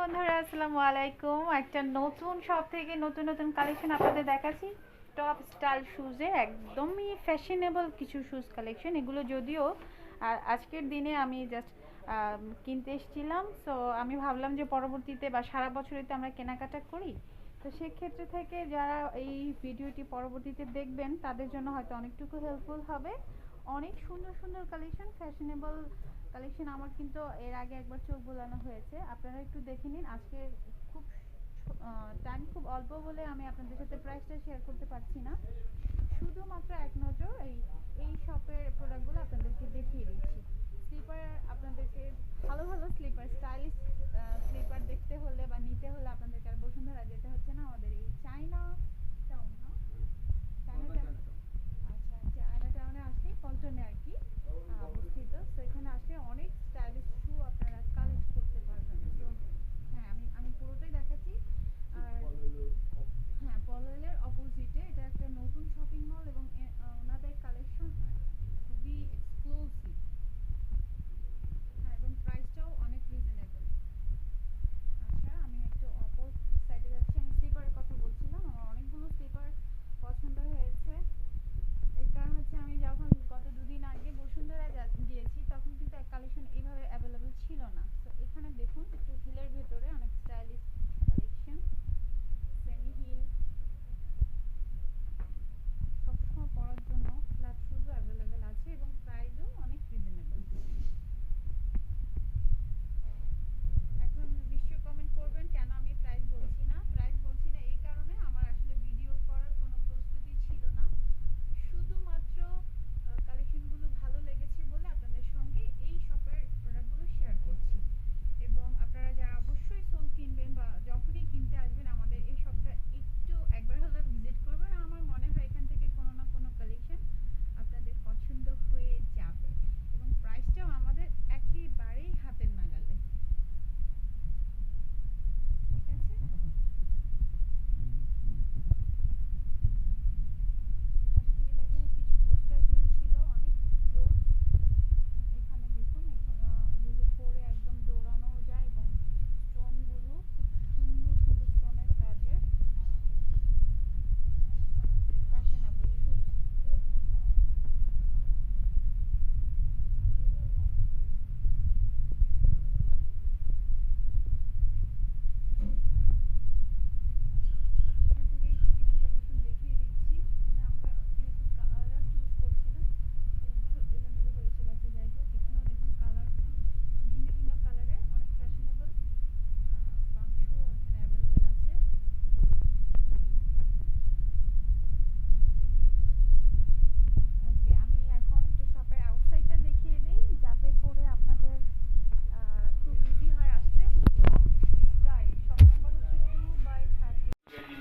বন্ধুরা, আসসালামু আলাইকুম। একটা নতুন সব থেকে নতুন নতুন কালেকশন আপনাদের দেখাচ্ছি। টপ স্টাইল শুজে একদমই ফ্যাশনেবল কিছু শুজ কালেকশন এগুলো যদিও আর আজকের দিনে আমি জাস্ট কিনতে এসেছিলাম। সো আমি ভাবলাম যে পরবর্তীতে বা সারা বছরই তো আমরা কেনাকাটা করি। তো সেক্ষেত্রে থেকে যারা এই ভিডিওটি পরবর্তীতে দেখবেন, তাদের জন্য হয়তো অনেকটুকু হেল্পফুল হবে। অনেক সুন্দর সুন্দর কালেকশন ফ্যাশনেবল কালেকশন আমার কিন্তু এর আগে একবার চোখ বোলানো হয়েছে। আপনারা একটু দেখে নিন, আজকে খুব টাইম খুব অল্প বলে আমি আপনাদের সাথে প্রাইসটা শেয়ার করতে পারছি না। শুধুমাত্র এক নজর এই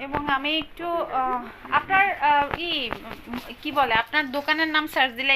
এবং আমি একটু আপনার ই কি বলে আপনার দোকানের নাম সার্চ দিলে